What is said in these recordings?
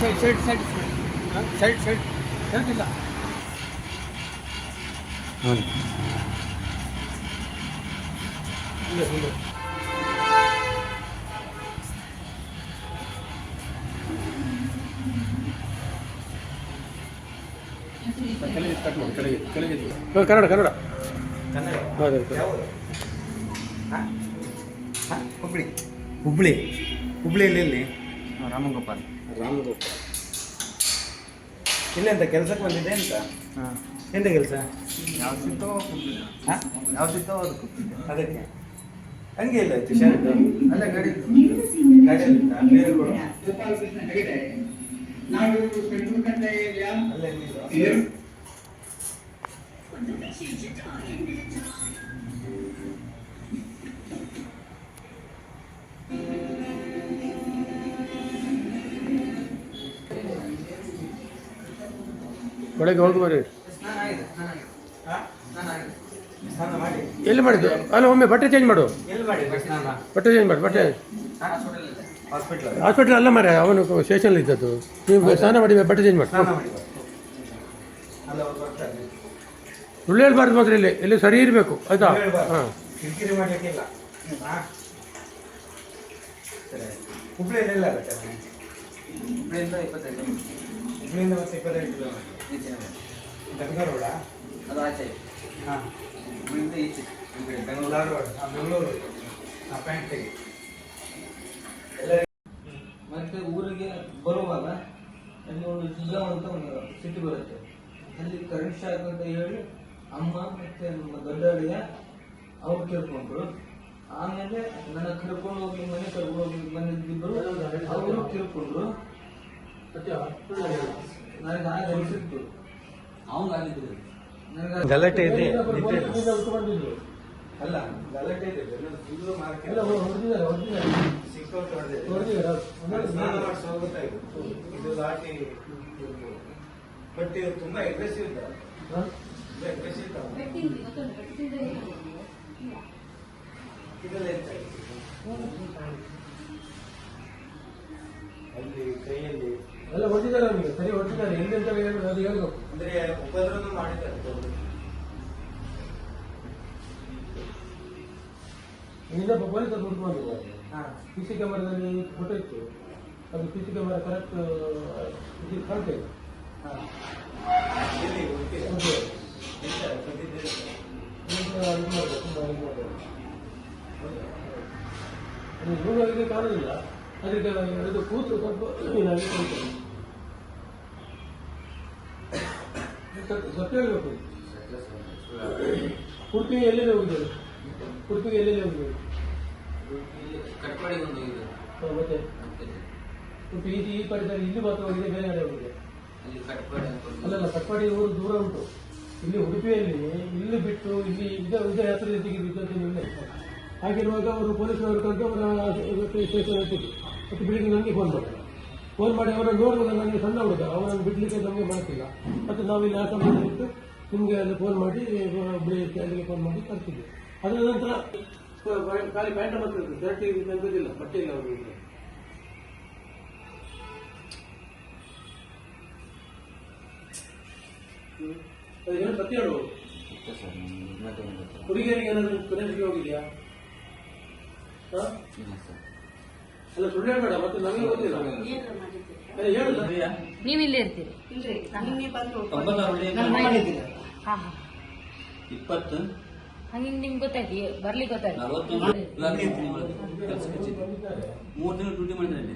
Side side side. Side side. ಹೇಳ್ತಿಲ್ಲ. ನೋಡಿ. ಕನ್ನಡ ಕನ್ನಡ. ಹುಬ್ಳಿ. ಹುಬ್ಳಿ. ಹುಬ್ಳಿಯಲ್ಲಿ ರಾಮಗೋಪಾಲ್. ರಾಮಗೋಪಾಲ್. ಇಲ್ಲೆಂತ ಕೆಲಸಕ್ಕೆ ಬಂದಿದೆ ಅಂತ ಹಾಂ. ಎಂತ ಕೆಲಸ? ಯಾವ ಸಿಗ್ತೋ ಕೂತಿದ್ದೆ ಹಾಂ? ಯಾವ ಸಿಗ್ತೋ ಅದು ಕೂತಿದ್ದೆ ಅದಕ್ಕೆ. ಹಂಗೆ ಇಲ್ಲ ಆಯ್ತು ಶರ್ಟ್ ಅಲ್ಲ ಗಾಡಿ ಗಾಡಿಯಲ್ಲಿ ಬೇರೆ ಕೊಡು ಅಲ್ಲೇ ಒಳಗೆ ಹೋಗಿ ಬರ್ರಿ ಎಲ್ಲಿ ಮಾಡಿದ್ದು? ಅಲ್ಲ, ಒಮ್ಮೆ ಬಟ್ಟೆ ಚೇಂಜ್ ಮಾಡು. ಬಟ್ಟೆ ಚೇಂಜ್ ಮಾಡು, ಬಟ್ಟೆ. ಹಾಸ್ಪಿಟಲ್ ಅಲ್ಲ ಮಾರೆ ಅವನು ಸ್ಟೇಷನ್ ಇದ್ದದ್ದು. ನೀವು ಸ್ನಾನ ಮಾಡಿ ಬಟ್ಟೆ ಚೇಂಜ್ ಮಾಡಿ. ಸುಳ್ಳು ಹೇಳ್ಬಾರ್ದು ಮಾತ್ರ ಇಲ್ಲಿ. ಇಲ್ಲಿ ಸರಿ ಇರಬೇಕು, ಆಯ್ತಾ. ಹಾಂ. ಹುಬ್ಳಿಯಿಂದ ಇಪ್ಪತ್ತೈದು. ಹುಬ್ಳಿಯಿಂದ ಮತ್ತೆ ಇಪ್ಪತ್ತೈದು ಬೆಂಗಳೂರೋಡ ಅದು ಆಚೆ ಹಾಂ. ಹುಬ್ಳಿಯಿಂದ ಈಚೆ ಬೆಂಗಳೂರು. ಧಾರವಾಡ ಬೆಂಗಳೂರು. ಹಾಂ ಪ್ಯಾಂಟ್ ತೆಗಿ ಮತ್ತೆ ಊರಿಗೆ ಬರುವಾಗ ಅಲ್ಲಿ ಒಂದು ಜಿಲ್ಲಾ ಅಂತ ಒಂದು ಸಿಟಿ ಬರುತ್ತೆ. ಅಲ್ಲಿ ಕರೆಂಟ್ ಶಾಕ್ ಅಂತ ಹೇಳಿ ಅಮ್ಮ ಮತ್ತೆ ನಮ್ಮ ದೊಡ್ಡ ಅವ್ರು ಕೇಳ್ಕೊಂಡ್ರು. ಆಮೇಲೆ ನನ್ನ ಕರ್ಕೊಂಡು ಹೋಗಿ ಮನೆ ಕರ್ಕೊಂಡು ಹೋಗಿ ಬಂದಿದ್ದಿದ್ರು ಅವರು ತಿಳ್ಕೊಂಡ್ರು ಗಲಾಟೆ ಇದೆ. ಬಂದಿದ್ರು. ಅಲ್ಲ ಗಲಾಟೆ ಇದೆ. ಇದು. ಲಾಟಿ ಬಟ್ ಇದು ತುಂಬಾ ಇದೆಲ್ಲ ಹೆಚ್ಚಾಗಿದೆ ಅಲ್ಲಿ ಕೈಯಲ್ಲಿ ಎಲ್ಲ ಹೊಟ್ಟಿದ್ದಾರೆ ಅವನಿಗೆ ಸರಿ ಹೊಟ್ಟಿದ್ದಾರೆ ಎಲ್ಲಿ ಅಂತ ಹೇಳಿ ಅದು ಹೇಳ್ಬೇಕು ಅಂದ್ರೆ ಉಪದ್ರವನು ಮಾಡಿದ್ದಾರೆ. ಇಲ್ಲಿಂದ ಪೊಲೀಸ್ ದುಡ್ಡು ಬಂದಿದ್ದಾರೆ ಹಾ. ಸಿ ಕ್ಯಾಮರಾದಲ್ಲಿ ಫೋಟೋ ಇತ್ತು. ಅದು ಸಿ ಸಿ ಕ್ಯಾಮರಾ ಕರೆಕ್ಟ್ ಇದು ಕಾಣ್ತಾ ಇದೆ. ಅದು ನೋಡುವಾಗಲೇ ಕಾಣುದಿಲ್ಲ ಅದಕ್ಕೆ ಇದು ಕೂತು ಸ್ವಲ್ಪ ಸತ್ಯ- ಹೇಳ್ಬೇಕು ಉಡುಪಿಗೆ ಎಲ್ಲೆಲ್ಲಿ ಹೋಗಿದ್ದಾರೆ ಉಡುಪಿಗೆ ಎಲ್ಲೆಲ್ಲಿ ಹೋಗಿದ್ದಾರೆ ಕಟ್ಪಾಡಿ ಒಂದು ಇದು ಹಾ, ಮತ್ತೆ ಉಡುಪಿ ಈ ಈ ಪರಿಸರ ಇಲ್ಲಿ ಮಾತ್ರ ಹೋಗಿದೆ ಬೇರೆ ಕಡೆ ಹೋಗಿದೆ ಅಲ್ಲಿ ಕಟ್ಪಾಡಿ ಅಲ್ಲಲ್ಲ ಕಟ್ಪಾಡಿ ಊರು ದೂರ ಉಂಟು ಇಲ್ಲಿ ಉಡುಪಿಯಲ್ಲಿ ಇಲ್ಲಿ ಬಿಟ್ಟು ಇಲ್ಲಿ ಇದೇ ಇದೇ ಹತ್ರ ತೆಗೆದಿದ್ದು ಇಲ್ಲ ಹಾಗಿರುವಾಗ ಅವರು ಪೊಲೀಸರು ಕರೆದು ಅವರ ಸ್ಟೇಷನ್ ಎತ್ತಿದ್ರು ಮತ್ತು ಬೆಳಿಗ್ಗೆ ನನಗೆ ಫೋನ್ ಮಾಡಿದ್ರು ಫೋನ್ ಮಾಡಿ ಅವರನ್ನು ನೋಡುವಾಗ ನನಗೆ ಸಣ್ಣ ಹುಡುಗ ಅವರನ್ನು ಬಿಡಲಿಕ್ಕೆ ನಮಗೆ ಮಾಡ್ತಿಲ್ಲ ಮತ್ತೆ ನಾವು ಇಲ್ಲಿ ಆ ಸಮಯದಲ್ಲಿ ಬಿಟ್ಟು ನಿಮಗೆ ಅಲ್ಲಿ ಫೋನ್ ಮಾಡಿ ಬೆಳಿಗ್ಗೆ ಅಲ್ಲಿಗೆ ಫೋನ್ ಮಾಡಿ ಕರ್ತಿದ್ವಿ ಅದರ ನಂತರ ಖಾಲಿ ಪ್ಯಾಂಟ್ ಮಾತ್ರ ಶರ್ಟ್ ನೆನಪಿಲ್ಲ ಬಟ್ಟೆ ಇಲ್ಲ ಅವರಿಗೆ ಅದು ಏನು ಸತ್ಯ ಹೇಳು? ಹುಡುಗಿಯರಿಗೆ ಏನಾದ್ರು ಫ್ರೆಂಡ್ಸ್ಗೆ ಹೋಗಿದೆಯಾ? ಹಾ? ಅಲ್ಲ ಸುಳ್ಳು ಹೇಳ್ಬೇಡ ಮತ್ತೆ ನಮಗೆ ಗೊತ್ತಿಲ್ಲ. ಅದೇ ಹೇಳು ಸರ್. ನೀವು ಇಲ್ಲೇ ಇರ್ತೀರಿ. ಹಾ ಹಾ. ಇಪ್ಪತ್ತು? ಹಂಗೆ ನಿಮ್ಗೆ ಗೊತ್ತಾಯ್ತು ಬರ್ಲಿಕ್ಕೆ ಗೊತ್ತಾಯ್ತು. ನಲವತ್ತೊಂದು. ಮೂರು ತಿಂಗಳು ಡ್ಯೂಟಿ ಮಾಡಿದ್ರೆ ಅಲ್ಲಿ.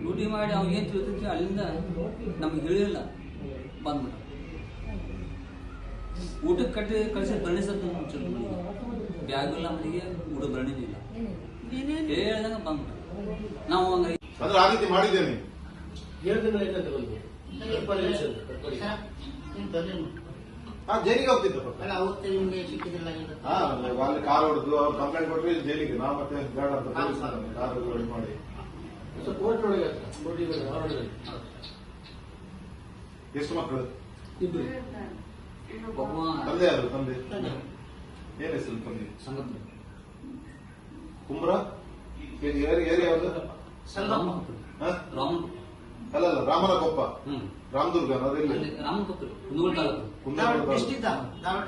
ಡ್ಯೂಟಿ ಮಾಡಿ ಅವ್ನು ಏನು ತಿಳ್ತಿರ್ತೀವಿ ಅಲ್ಲಿಂದ ನಮ್ಗೆ ಹೇಳಿಲ್ಲ. ಬಂದ್ಬಿಟ್ಟು ಊಟಕ್ಕೆ ಕಟ್ಟಿ ಕಳಿಸಿ ಬರಣಿ ಸರ್ ಬ್ಯಾಗ್ ಇಲ್ಲ ಮನೆಗೆ ಊಟ ಭರಣಿ ಇಲ್ಲ ಹೇಳ್ದಂಗ ಬಂದ್ಬಿಟ್ಟು ನಾವು ಅದು ಆ ರೀತಿ ಮಾಡಿದ್ದೇನೆ. ಏಳು ಜಂಕ್ಷನ್, ಕಟ್ಪಾಡಿ. ಹಾ ಜೈಲಿಗೆ ಹೋಗ್ತಿದ್ದೆ ಅಲ್ಲ ಅವತ್ತು ನಿಮ್ಗೆ ಸಿಕ್ಕಿದಿಲ್ಲ ಇದು ಹಾ ಅಲ್ಲಿ ಕಾರ್ ಹೊಡೆದು ಅವ್ರು ಕಂಪ್ಲೇಂಟ್ ಕೊಟ್ಟರು ಇಲ್ಲಿ ಜೈಲಿಗೆ. ನಾವು ಮತ್ತೆ ಬೇಡ ಅಂತ ಪೊಲೀಸ್ ಕಾರ್ ಮಾಡಿ. ಸ್ವಲ್ಪ ಕೋರ್ಟ್ ಒಳಗೆ. ಕೋರ್ಟಿಗೆ ಎಷ್ಟು ಮಕ್ಕಳು? ಇಬ್ರು. ಒಬ್ಬ ತಂದೆ ಯಾರು ತಂದೆ? ಏನ್ ಹೆಸರು ತಂದೆ? ಕುಮ್ರ ಏನ್ ಏರಿ ಯಾವ್ದು? ಅಲ್ಲ ಅಲ್ಲ ರಾಮನ ಕೊಪ್ಪ ಹ್ಮ್. ರಾಮದುರ್ಗ ಅದೆಲ್ಲ ಕುಂದಗೋಳ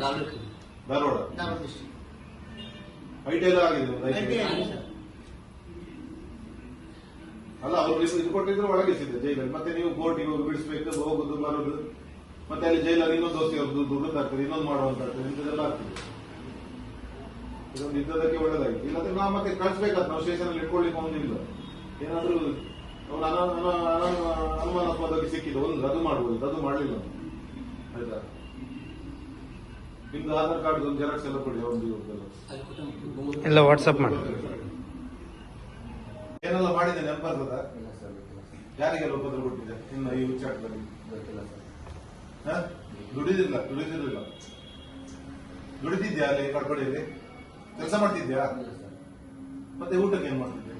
ತಾಲೂಕು. ಧಾರವಾಡ ಐಟಿ ಎಲ್ಲ ಆಗಿದೆ. ಅಲ್ಲ ಅವ್ರು ಇದು ಇದು ಕೊಟ್ಟಿದ್ರೆ ಒಳಗಿಸಿದ್ದೆ ಜೈಲಲ್ಲಿ. ಮತ್ತೆ ನೀವು ಕೋರ್ಟಿಗೆ ಹೋಗಿ ಬಿಡಿಸ್ಬೇಕು ಹೋಗುದು ಬರೋದು ಮತ್ತೆ ಅಲ್ಲಿ ಜೈಲಲ್ಲಿ ಇನ್ನೊಂದು ದೋಸ್ತಿ ಅವ್ರದ್ದು ದುಡ್ಡು ಆಗ್ತದೆ ಇನ್ನೊಂದು ಮಾಡುವಂತ ಇಂಥದ್ದೆಲ್ಲ ಆಗ್ತದೆ. ಇದೊಂದು ಇದ್ದದಕ್ಕೆ ಒಳ್ಳೇದಾಗಿತ್ತು ಇಲ್ಲಾಂದ್ರೆ ನಾವು ಮತ್ತೆ ಕಳಿಸ್ಬೇಕಾದ್ ನಾವು ಸ್ಟೇಷನ್ ಅಲ್ಲಿ ಇಟ್ಕೊಳ್ಳಿಕ್ಕೆ ಒಂದಿಲ್ಲ ಏನಾದ್ರೂ ಅನ- ಅನುಮಾನಾಸ್ಪದವಾಗಿ ಸಿಕ್ಕಿದ್ದು ಒಂದು ಅದು ಮಾಡ್ಬೋದು ಅದು ಮಾಡಲಿಲ್ಲ ಆಯ್ತಾ? ನಿಮ್ದು ಆಧಾರ್ ಕಾರ್ಡ್ ಒಂದು ಜೆರಾಕ್ಸ್ ಎಲ್ಲ ಕೊಡಿ ಒಂದು ಎಲ್ಲ ವಾಟ್ಸಪ್ ಮಾಡಿ. ಏನೆಲ್ಲ ಮಾಡಿದೆ ನೆನಪರ್ತದ ಸರ್ ಯಾರಿಗೆಲ್ಲ ಉಪದ್ರ ಕೊಟ್ಟಿದೆ ಇನ್ನು ಈ ವಿಚಾರದಲ್ಲಿ? ದುಡಿದಿಲ್ಲ ದುಡಿದಿರಲಿಲ್ಲ. ದುಡಿದಿದ್ಯಾ ಅಲ್ಲಿ ಕಡ್ಪಡಿಯಲ್ಲಿ ಕೆಲಸ ಮಾಡ್ತಿದ್ಯಾ? ಮತ್ತೆ ಊಟಕ್ಕೆ ಏನ್ ಮಾಡ್ತಿದ್ಯಾ?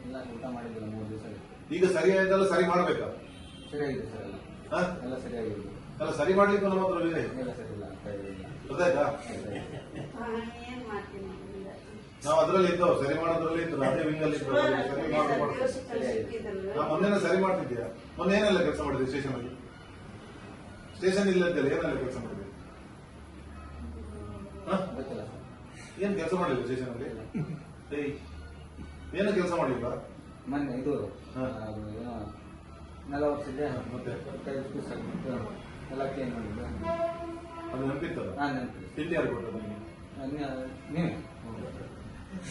ಈಗ ಊಟ ಮಾಡಿದ್ದಿಲ್ಲ ಮೂರು ದಿವಸ ಈಗ ಸರಿಯಾಯ್ತಲ್ಲ ಸರಿ ಮಾಡ್ಬೇಕಾ? ಸರಿಯಾಗಿದೆ ಸರ್ ಎಲ್ಲ. ಹ? ಎಲ್ಲ ಸರಿಯಾಗಿದೆ. ಅಲ್ಲ ಸರಿ ಮಾಡ್ಲಿಕ್ಕೆ ನಮ್ಮ ಹತ್ರ ಇದೆ ಇಲ್ಲ ಸರ್ ಇಲ್ಲ ಅಂತ ಗೊತ್ತಾಯ್ತಾ? ನಾವು ಅದ್ರಲ್ಲಿ ಇದ್ದವು ಸರಿ ಮಾಡೋದ್ರಲ್ಲಿ ಇದ್ರು ಅದೇ ವಿಂಗ್ ಅಲ್ಲಿ ಇದ್ದವು ಸರಿ ಮಾಡೋದು ಮಾಡ್ತೀವಿ. ನಾ ಮೊನ್ನೆ ಸರಿ ಮಾಡ್ತಿದ್ಯಾ? ಮೊನ್ನೆ ಏನೆಲ್ಲ ಕೆಲಸ ಮಾಡಿದ್ವಿ ಸ್ಟೇಷನ್ ಅಲ್ಲಿ ಸ್ಟೇಷನ್ ಇಲ್ಲ ಅಂತೇಳಿ ಏನೆಲ್ಲ ಕೆಲಸ ಮಾಡಿದ್ವಿ? ಗೊತ್ತಿಲ್ಲ ಏನ್ ಕೆಲಸ ಮಾಡಿಲ್ಲ ಸ್ಟೇಷನ್ ಅಲ್ಲಿ ಏಯ್ ಏನು ಕೆಲಸ ಮಾಡಿಲ್ಲ ಮೊನ್ನೆ ಇದು ಹಾ. ಅದು ಏನೋ ನೆಲ ಒರೆಸಿದ್ದೆ ಮತ್ತೆ? ಕೈ ಕ್ಲೀನ್ ಮಾಡಿದ್ದೆ. ಅದು ನೆನಪಿತ್ತಲ್ಲ? ಹಾಂ ನೆನಪಿದೆ ತಿಂಡಿ ಯಾರು ಕೊಟ್ಟದ್ದು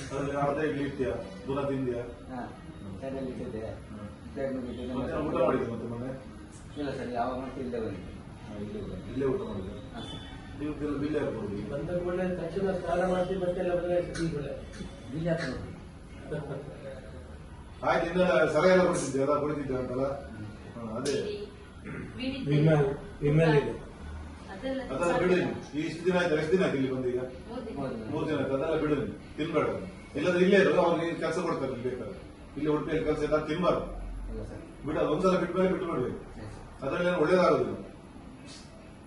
ಅದ್ರಲ್ಲಿ ಅರ್ಧ ಇಡ್ಲಿ ಇಟ್ಟಿಯಾ ದೂರ ತಿಂದ್ಯಾ? ಹಾಂ ಸರಿಯಲ್ಲಿ ಇಟ್ಟಿದ್ದೆ. ಪ್ಲೇಟ್ ಮುಗಿದ್ದೆ ಮತ್ತೆ ಊಟ ಮಾಡಿದ್ದೆ ಮತ್ತೆ ಮೊನ್ನೆ? ಇಲ್ಲ ಸರಿ ಯಾವಾಗ ಮತ್ತೆ ಇಲ್ಲೇ ಬಂದಿದ್ದೆ. ಇಲ್ಲೇ ಊಟ ಮಾಡಿದ್ದೆ ಹಾಂ ಸರ್. ಬಿಲ್? ಬಂದ ಕೂಡಲೇ ತಕ್ಷಣ ಸ್ನಾನ ಮಾಡಿಸಿ ಬಟ್ಟೆ ಎಲ್ಲ ಬದಲಾಯಿಸಿ. ಆಯ್ತು ಇನ್ನ ಸರ ಎಲ್ಲ ಕೊಡ್ತಿದ್ದೆ ಅಲ್ಲ ಕೊಡ್ತಿದ್ದೆ ಅಂತಲ್ಲ? ಹಾ, ಅದೇ. ವಿಮಲ್ ವಿಮಲ್ ಇದೆ. ಅದೆಲ್ಲ ಅದೆಲ್ಲ ಬಿಡು ಈ ಇಷ್ಟು ದಿನ ಆಯ್ತು ಎಷ್ಟು ದಿನ ಆಯ್ತು ಇಲ್ಲಿ ಬಂದು ಈಗ? ಹೌದು. ಮೂರು ದಿನ ಆಯ್ತು ಅದೆಲ್ಲ ಬಿಡು. ತಿನ್ಬೇಡ. ಇಲ್ಲದ್ರೆ ಇಲ್ಲೇ ಇರೋದು ಅವ್ರಿಗೆ ಕೆಲಸ ಕೊಡ್ತಾರೆ ಇಲ್ಲಿ ಬೇಕಾದ್ರೆ. ಇಲ್ಲಿ ಉಡುಪಿಯಲ್ಲಿ ಕೆಲಸ ಎಲ್ಲ ತಿನ್ಬಾರ್ದು. ಬಿಡ ಒಂದ್ಸಲ ಬಿಟ್ಟು ಮೇಲೆ ಬಿಟ್ಟು ಬಿಡ್ಬೇಕು ಅದ್ರಲ್ಲಿ ಏನು ಒಳ್ಳೇದಾಗುದಿಲ್ಲ.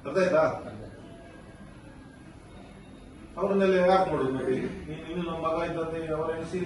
ಅರ್ಥ ಆಯ್ತಾ. ಅವರನ್ನೆಲ್ಲ ಯಾಕೆ ಮತ್ತೆ ನೀನು ನಮ್ಮ ಮಗ ಇದ್ದಂತೆ ಅವರ ಎಣಿಸಿ